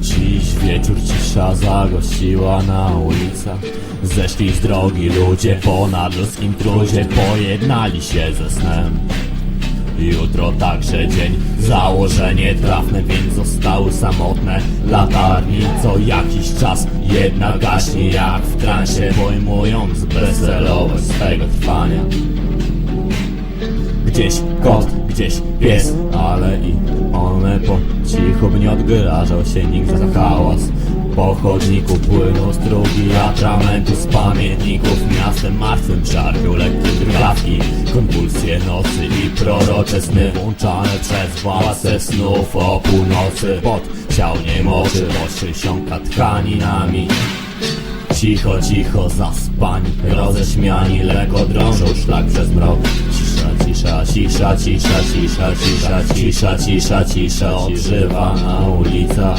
Dziś wieczór cisza zagościła na ulicach. Zeszli z drogi ludzie po nadludzkim trudzie Pojednali się ze snem Jutro także dzień, założenie trafne, więc zostały samotne. Latarni Co jakiś czas. Jedna gaśnie jak w transie Pojmując bezcelowość swego trwania. Gdzieś kot, gdzieś pies, ale i one po cichu by nie odgrażał się. Nikt za hałas Po chodniku płyną strugi atramentu z pamiętników Miastem martwym czarpią lekkie drgawki. Konwulsje nocy i prorocze sny Włączane przez władze snów o północy. Pod ciał nie moczy, oczy siąka tkaninami. Cicho, cicho, zaspani, roześmiani Lekko drążą szlak przez cisza, cisza, cisza, cisza, cisza, cisza, cisza Odżywana ulica.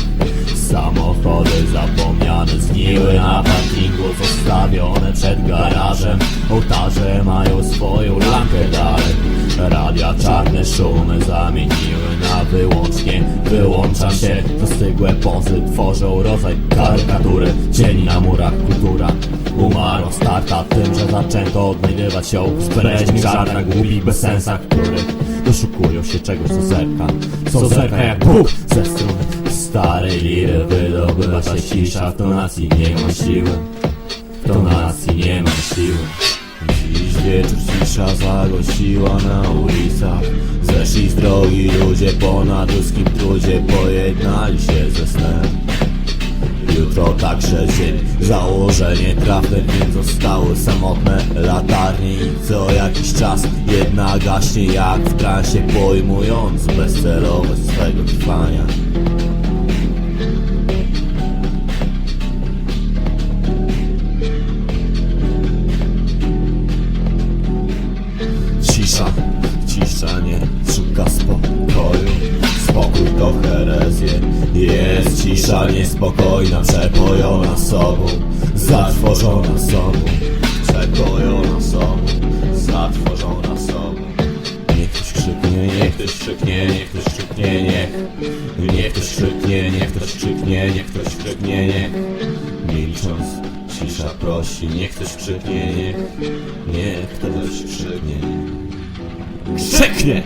Samochody zapomniane zgniły na parkingu Zostawione przed garażem. Ołtarze mają swoją lampę dalej. Radia czarne szumy zamieniły na wyłącznie. Wyłącza się, to stygłe pozy tworzą rodzaj karykatury. Cień na murach kultury Starta tym, że zaczęto odnajdywać ją Z preźni żartach głupich bez sensach, których doszukują się czegoś co zerka. Co zerka jak Bóg ze strony starej liry Wydobywa się cisza, w tonacji nie ma siły. W tonacji nie ma siły. Dziś wieczór cisza zagościła na ulicach. Zeszli z drogi ludzie po nadludzkim trudzie Pojednali się ze snem Dzień, założenie trafne, więc zostały samotne. Latarnie i co jakiś czas. Jedna gaśnie jak w transie pojmując bezcelowość swego trwania. Cisza, cisza nie szuka spokoju cisza niespokojna Przepojona sobą Zatworzona sobą Przepojona sobą Zatworzona sobą. Niech ktoś krzyknie, niech ktoś krzyknie, niech ktoś krzyknie, niech. Niech ktoś krzyknie, niech ktoś krzyknie, niech ktoś krzyknie, niech. Milcząc, cisza prosi, niech ktoś krzyknie, niech. Niech ktoś krzyknie, Krzyknie!